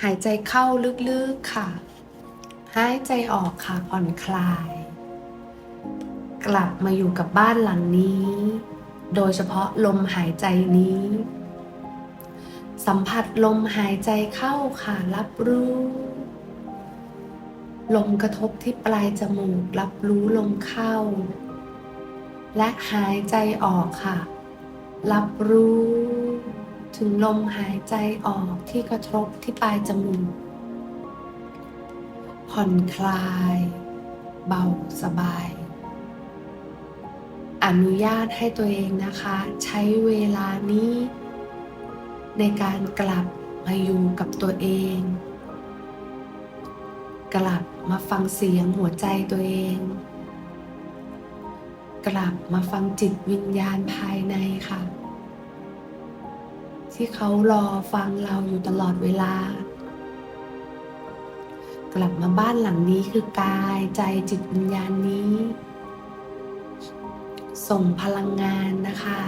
หายใจเข้าลึกๆค่ะ หายใจออกค่ะผ่อนคลาย กลับมาอยู่กับบ้านหลังนี้ โดยเฉพาะลมหายใจนี้ สัมผัสลมหายใจเข้าค่ะรับรู้ ลมกระทบที่ปลายจมูกรับรู้ลมเข้า และหายใจออกค่ะ รับรู้ ถึงลมหายใจออกที่กระทบที่ปลายจมูก ผ่อนคลาย เบาสบาย อนุญาตให้ตัวเองนะคะ ใช้เวลานี้ ในการกลับมาอยู่กับตัวเอง กลับมาฟังเสียงหัวใจตัวเอง กลับมาฟังจิตวิญญาณภายในค่ะ ที่เขารอฟังเราอยู่ตลอดเวลา กลับมาบ้านหลังนี้คือกายใจจิตวิญญาณนี้ ส่งพลังงานนะคะ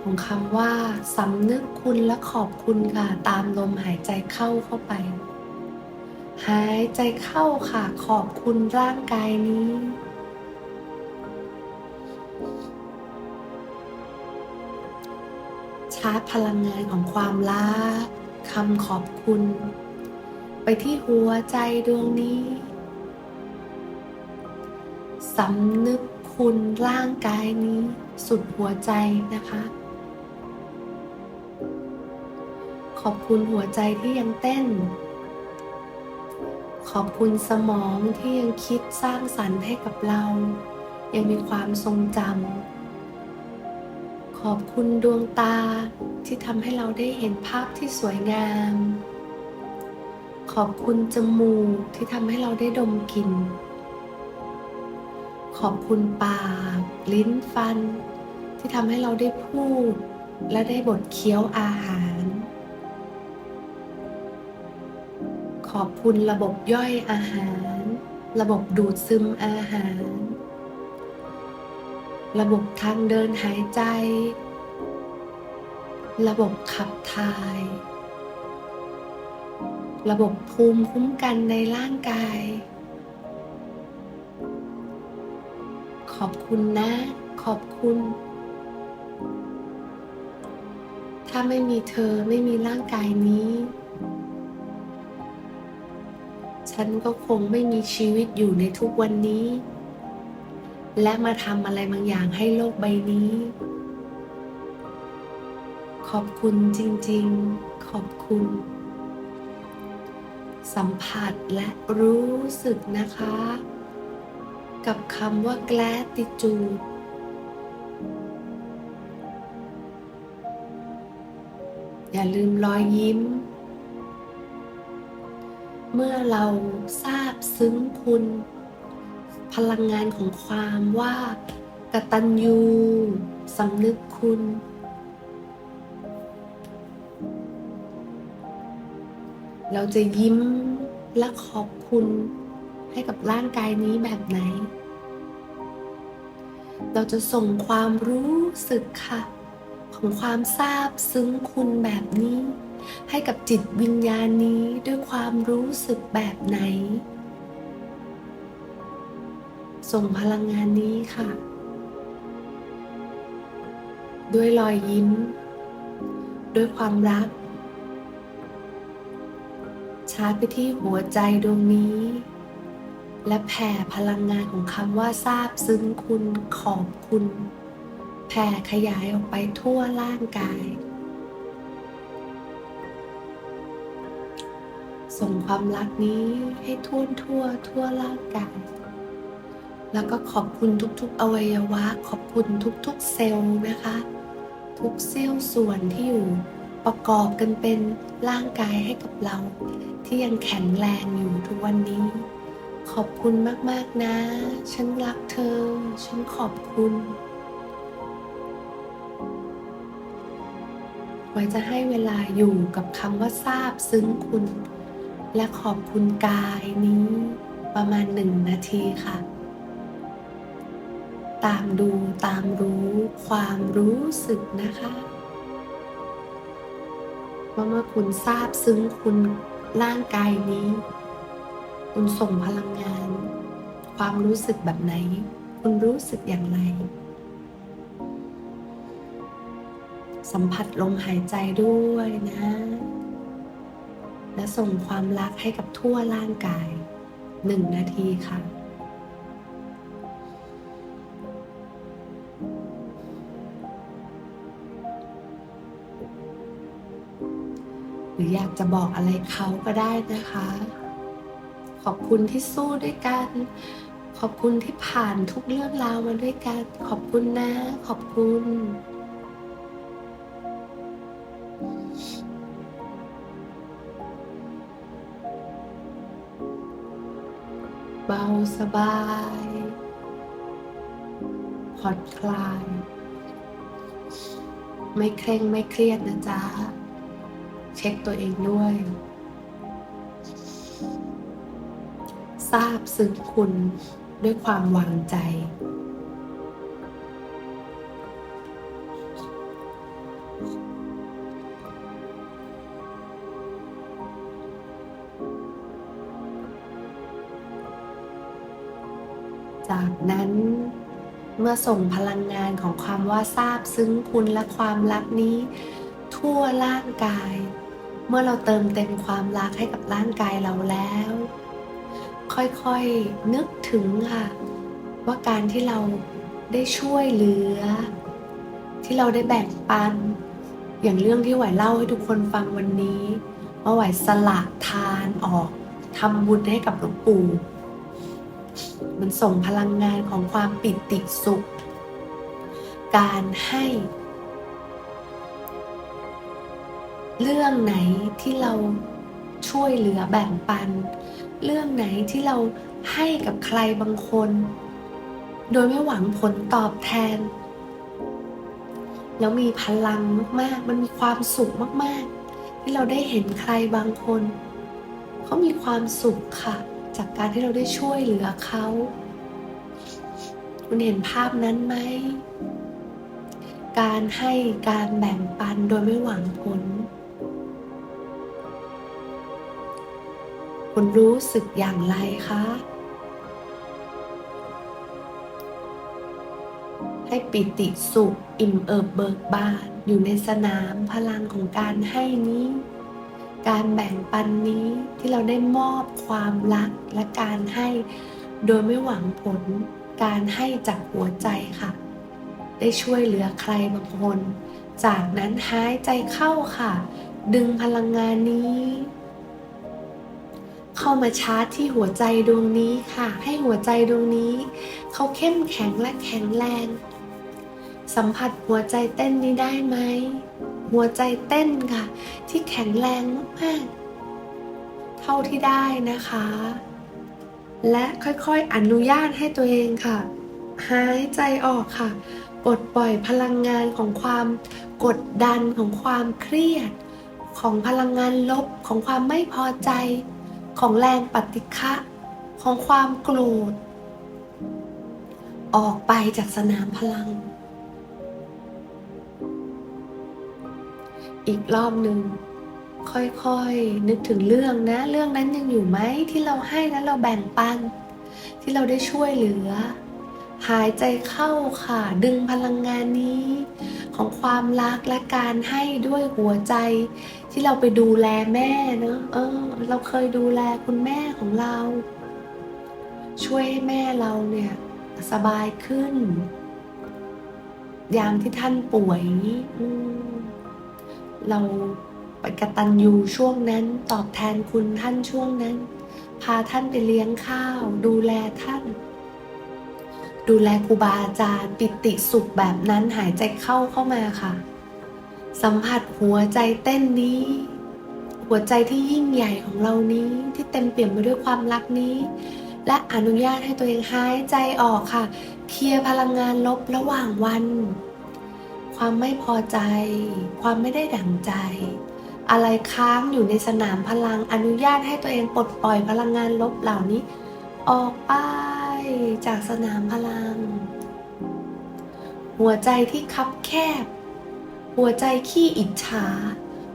ของคำว่าสำนึกคุณและขอบคุณค่ะ ตามลมหายใจเข้าเข้าไป หายใจเข้าค่ะขอบคุณร่างกายนี้ ชาร์จพลังงานของความรักคำขอบคุณ ไปที่หัวใจดวงนี้สำนึกคุณร่างกายนี้สุดหัวใจนะคะ ขอบคุณหัวใจที่ยังเต้น ขอบคุณสมองที่ยังคิดสร้างสรรค์ให้กับเรา ยังมีความทรงจำ ขอบคุณดวงตาที่ทำให้เราได้เห็นภาพที่สวยงาม ขอบคุณจมูกที่ทำให้เราได้ดมกลิ่น ขอบคุณปาก ลิ้นฟัน ที่ทำให้เราได้พูด และได้บดเคี้ยวอาหาร ขอบคุณระบบย่อยอาหาร ระบบดูดซึมอาหาร ระบบทางเดินหายใจ ระบบขับถ่าย ระบบภูมิคุ้มกันในร่างกาย ขอบคุณนะ ขอบคุณ ถ้าไม่มีเธอไม่มีร่างกายนี้ ฉันก็คงไม่มีชีวิตอยู่ในทุกวันนี้ และมาทำอะไรบางอย่างให้โลกใบนี้ ขอบคุณจริงๆ ขอบคุณ สัมผัสและรู้สึกนะคะ กับคำว่า gratitude อย่าลืมรอยยิ้ม เมื่อเราทราบซึ้งคุณ ลังงานของความว่ากตัญญูสำนึกคุณ เราจะยิ้มและขอบคุณให้กับร่างกายนี้แบบไหน เราจะส่งความรู้สึกค่ะ ของความซาบซึ้งคุณแบบนี้ ให้กับจิตวิญญาณนี้ด้วยความรู้สึกแบบไหน ส่งพลังงานนี้ค่ะ ด้วยรอยยิ้ม ด้วยความรัก ชาร์จไปที่หัวใจดวงนี้ และแผ่พลังงานของคำว่าซาบซึ้งคุณขอบคุณ แผ่ขยายออกไปทั่วร่างกายส่งความรักนี้ให้ทั่วทั่วทั่วร่างกาย แล้วก็ขอบคุณทุกๆ อวัยวะ ขอบคุณทุกๆ เซลล์นะคะ ทุกเสี้ยวส่วนที่อยู่ประกอบกันเป็นร่างกายให้กับเรา ที่ยังแข็งแรงอยู่ทุกวันนี้ ขอบคุณมากๆนะ ฉันรักเธอ ฉันขอบคุณไว้จะให้เวลาอยู่กับคำว่าซาบซึ้งคุณ และขอบคุณกายนี้ประมาณหนึ่งนาทีค่ะ ตามดูตามรู้ความรู้สึกนะคะว่าเมื่อคุณทราบซึ้งคุณร่างกายนี้ คุณส่งพลังงาน ความรู้สึกแบบไหน คุณรู้สึกอย่างไร สัมผัสลมหายใจด้วยนะ และส่งความรักให้กับทั่วร่างกายหนึ่งนาทีค่ะ รืออยากจะบอกอะไรเขาก็ได้นะคะ ขอบคุณที่สู้ด้วยกัน ขอบคุณที่ผ่านทุกเรื่องราวมาด้วยกัน ขอบคุณนะ ขอบคุณเบาสบายผ่อนคลาย ไม่เคร่งไม่เครียดนะจ๊ะ เช็คตัวเองด้วยทราบซึ้งคุณด้วยความวางใจ จากนั้นเมื่อส่งพลังงานของความว่าทราบซึ้งคุณและความรักนี้ ทั่วร่างกาย เมื่อเราเติมเต็มความรักให้กับร่างกายเราแล้ว ค่อยๆนึกถึงค่ะ ว่าการที่เราได้ช่วยเหลือ ที่เราได้แบ่งปัน อย่างเรื่องที่ไหวเล่าให้ทุกคนฟังวันนี้ว่าไหวสละทานออกทำบุญให้กับหลวงปู่มันส่งพลังงานของความปิติสุข การให้ เรื่องไหนที่เราช่วยเหลือแบ่งปัน เรื่องไหนที่เราให้กับใครบางคน โดยไม่หวังผลตอบแทน แล้วมีพลังมากๆ มันมีความสุขมากๆ ที่เราได้เห็นใครบางคนเขามีความสุขค่ะ จากการที่เราได้ช่วยเหลือเขาคุณเห็นภาพนั้นไหม การให้การแบ่งปันโดยไม่หวังผล คุณรู้สึกอย่างไรคะ ให้ปิติสุขอิ่มเอิบเบิกบานอยู่ในสนามพลังของการให้นี้ การแบ่งปันนี้ที่เราได้มอบความรักและการให้โดยไม่หวังผลการให้จากหัวใจค่ะ ได้ช่วยเหลือใครบางคน จากนั้นหายใจเข้าค่ะ ดึงพลังงานนี้ เข้ามาชาร์จที่หัวใจดวงนี้ค่ะ ให้หัวใจดวงนี้ เขาเข้มแข็งและแข็งแรง สัมผัสหัวใจเต้นนี้ได้ไหม หัวใจเต้นค่ะ ที่แข็งแรงมากๆเท่าที่ได้นะคะ และค่อยๆอนุญาตให้ตัวเองค่ะ หายใจออกค่ะปลดปล่อยพลังงานของความกดดันของความเครียด ของพลังงานลบของความไม่พอใจ ของแรงปฏิฆะของความโกรธ ออกไปจากสนามพลัง อีกรอบหนึ่งค่อยๆนึกถึงเรื่องนะ เรื่องนั้นยังอยู่ไหมที่เราให้แล้วเราแบ่งปัน ที่เราได้ช่วยเหลือ หายใจเข้าค่ะ ดึงพลังงานนี้ ของความรักและการให้ด้วยหัวใจ ที่เราไปดูแลแม่เนอะเออ เราเคยดูแลคุณแม่ของเรา ช่วยให้แม่เราเนี่ยสบายขึ้น ยามที่ท่านป่วยเราไปกระตัญญูช่วงนั้น ตอบแทนคุณท่านช่วงนั้น พาท่านไปเลี้ยงข้าว ดูแลท่าน ดูแลครูบาอาจารย์ ปิติสุขแบบนั้นหายใจเข้าเข้ามาค่ะ สัมผัสหัวใจเต้นนี้ หัวใจที่ยิ่งใหญ่ของเรานี้ที่เต็มเปี่ยมไปด้วยความรักนี้ และอนุญาตให้ตัวเองหายใจออกค่ะ เคลียร์พลังงานลบระหว่างวัน ความไม่พอใจ ความไม่ได้ดั่งใจ อะไรค้างอยู่ในสนามพลังอนุญาตให้ตัวเองปลดปล่อยพลังงานลบเหล่านี้ ออกไปจากสนามพลัง หัวใจที่คับแคบ หัวใจขี้อิจฉา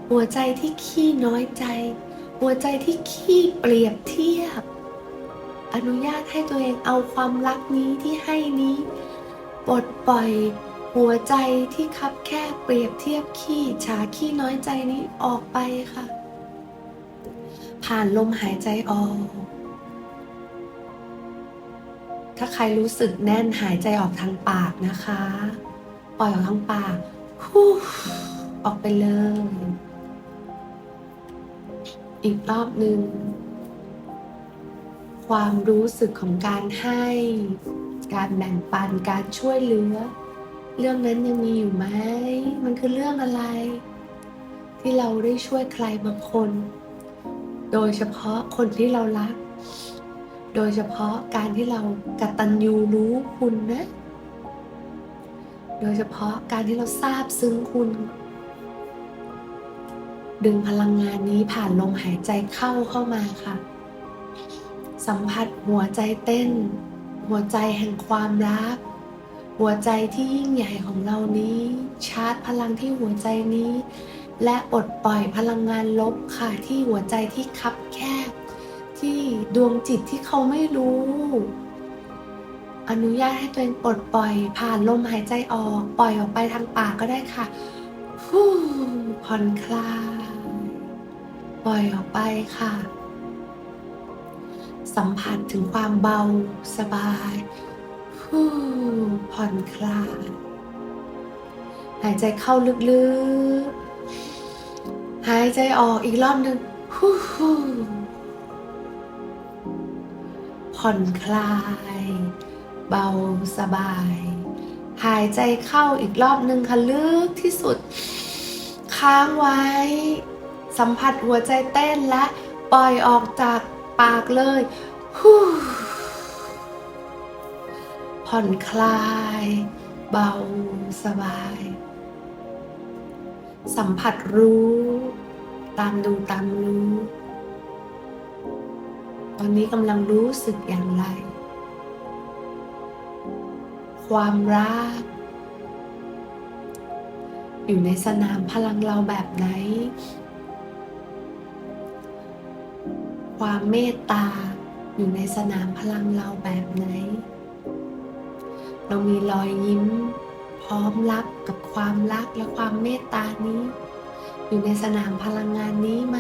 หัวใจที่ขี้น้อยใจ หัวใจที่ขี้เปรียบเทียบ อนุญาตให้ตัวเองเอาความรักนี้ที่ให้นี้ปลดปล่อยหัวใจที่คับแคบเปรียบเทียบขี้ฉาขี้น้อยใจนี้ออกไปค่ะ ผ่านลมหายใจออก ถ้าใครรู้สึกแน่นหายใจออกทางปากนะคะ ปล่อยออกทางปาก ออกไปเลย อีกรอบหนึ่ง ความรู้สึกของการให้ การแบ่งปัน การช่วยเหลือ เรื่องนั้นยังมีอยู่ไหม มันคือเรื่องอะไร ที่เราได้ช่วยใครบางคน โดยเฉพาะคนที่เรารัก โดยเฉพาะการที่เรากตัญญูรู้คุณนะ โดยเฉพาะการที่เราทราบซึ้งคุณ ดึงพลังงานนี้ผ่านลมหายใจเข้าเข้ามาค่ะ สัมผัสหัวใจเต้น หัวใจแห่งความรัก หัวใจที่ยิ่งใหญ่ของเรานี้ ชาร์จพลังที่หัวใจนี้ และปลดปล่อยพลังงานลบค่ะที่หัวใจที่คับแคบ ที่ดวงจิตที่เขาไม่รู้ อนุญาตให้ตัวเองปลดปล่อย ผ่านลมหายใจออก ปล่อยออกไปทางปากก็ได้ค่ะฮู้ผ่อนคลาย ปล่อยออกไปค่ะ สัมผัสถึงความเบาสบายฮู้ผ่อนคลาย หายใจเข้าลึกๆ หายใจออกอีกรอบหนึ่งฮู้ฮู้ผ่อนคลาย เบาสบาย หายใจเข้าอีกรอบหนึ่งค่ะลึกที่สุด ค้างไว้ สัมผัสหัวใจเต้นและปล่อยออกจากปากเลยผ่อนคลาย เบาสบาย สัมผัสรู้ ตามดูตามรู้ ตอนนี้กำลังรู้สึกอย่างไร ความรัก อยู่ในสนามพลังเราแบบไหน ความเมตตาอยู่ในสนามพลังเราแบบไหน เรามีรอยยิ้ม พร้อมรับกับความรักและความเมตตานี้ อยู่ในสนามพลังงานนี้ไหม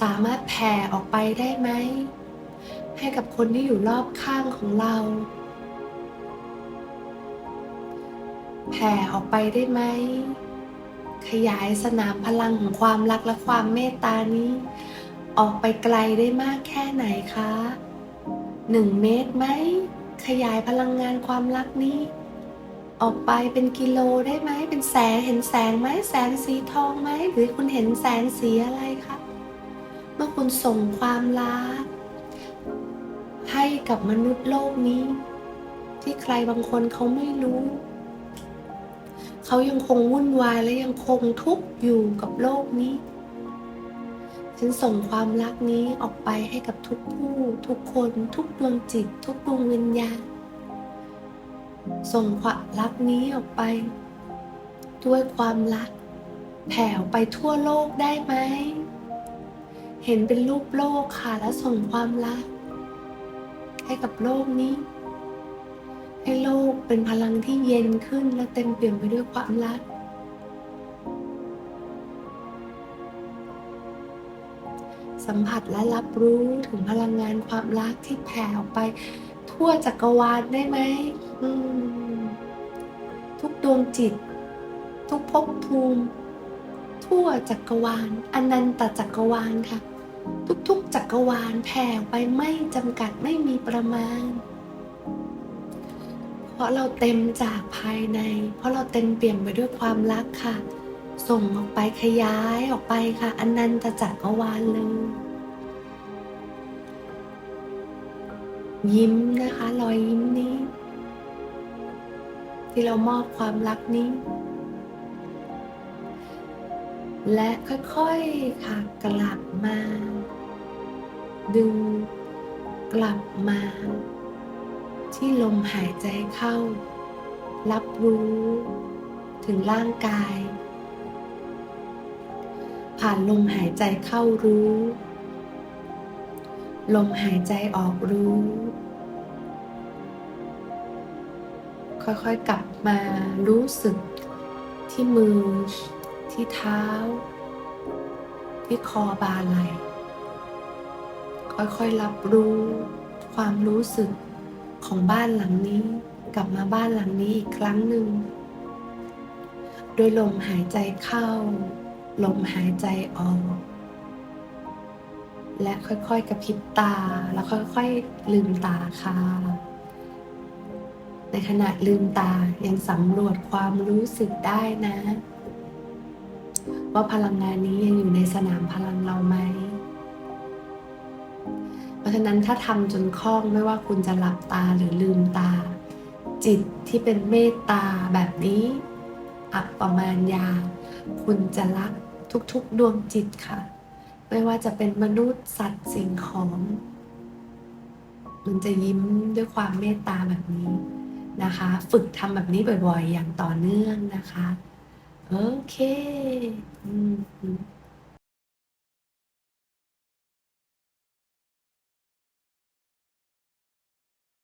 สามารถแผ่ออกไปได้ไหม ให้กับคนที่อยู่รอบข้างของเรา แผ่ออกไปได้ไหม ขยายสนามพลังของความรักและความเมตตานี้ ออกไปไกลได้มากแค่ไหนคะหนึ่งเมตรไหม ขยายพลังงานความรักนี้ ออกไปเป็นกิโลได้ไหม เป็นแสงเห็นแสงไหมแสงสีทองไหม หรือคุณเห็นแสงสีอะไรคะเมื่อคุณส่งความรัก ให้กับมนุษย์โลกนี้ ที่ใครบางคนเขาไม่รู้ เขายังคงวุ่นวายและยังคงทุกข์อยู่กับโลกนี้ ฉันส่งความรักนี้ออกไปให้กับทุกผู้ ทุกคนทุกดวงจิต ทุกดวงวิญญาณ ส่งความรักนี้ออกไป ด้วยความรัก แผ่ไปทั่วโลกได้ไหม เห็นเป็นรูปโลกค่ะแล้วส่งความรัก ให้กับโลกนี้ ให้โลกเป็นพลังที่เย็นขึ้นและเต็มเปี่ยมไปด้วยความรัก สัมผัสและรับรู้ถึงพลังงานความรักที่แผ่ออกไป ทั่วจักรวาลได้ไหมมทุกดวงจิต ทุกภพภูมิ ทั่วจักรวาลอนันตจักรวาลค่ะ ทุกๆ จักรวาลแผ่ไปไม่จำกัดไม่มีประมาณ เพราะเราเต็มจากภายใน เพราะเราเต็มเปี่ยมไปด้วยความรักค่ะ ส่งออกไปขยายออกไปค่ะอนันตจักรวาลเลย ยิ้มนะคะรอยยิ้มนี้ ที่เรามอบความรักนี้ และค่อยๆค่ะกลับมา ดึงกลับมา ที่ลมหายใจเข้า รับรู้ ถึงร่างกาย ผ่านลมหายใจเข้ารู้ ลมหายใจออกรู้ ค่อยๆกลับมารู้สึกที่มือ ที่เท้า ที่คอบาไหลค่อยๆรับรู้ความรู้สึก ของบ้านหลังนี้กลับมาบ้านหลังนี้อีกครั้งหนึ่ง โดยลมหายใจเข้า ลมหายใจออก และค่อยๆกระพริบตาแล้วค่อยๆลืมตาค่ะ ในขณะลืมตายังสำรวจความรู้สึกได้นะ ว่าพลังงานนี้ยังอยู่ในสนามพลังเราไหม ราะฉะนั้นถ้าทำจนคล่องไม่ว่าคุณจะหลับตาหรือลืมตา จิตที่เป็นเมตตาแบบนี้ อัปประมาณยา คุณจะรักทุกๆดวงจิตค่ะ ไม่ว่าจะเป็นมนุษย์สัตว์สิ่งของมันจะยิ้มด้วยความเมตตาแบบนี้นะคะ ฝึกทำแบบนี้บ่อยๆ อย่างต่อเนื่องนะคะ โอเค อืม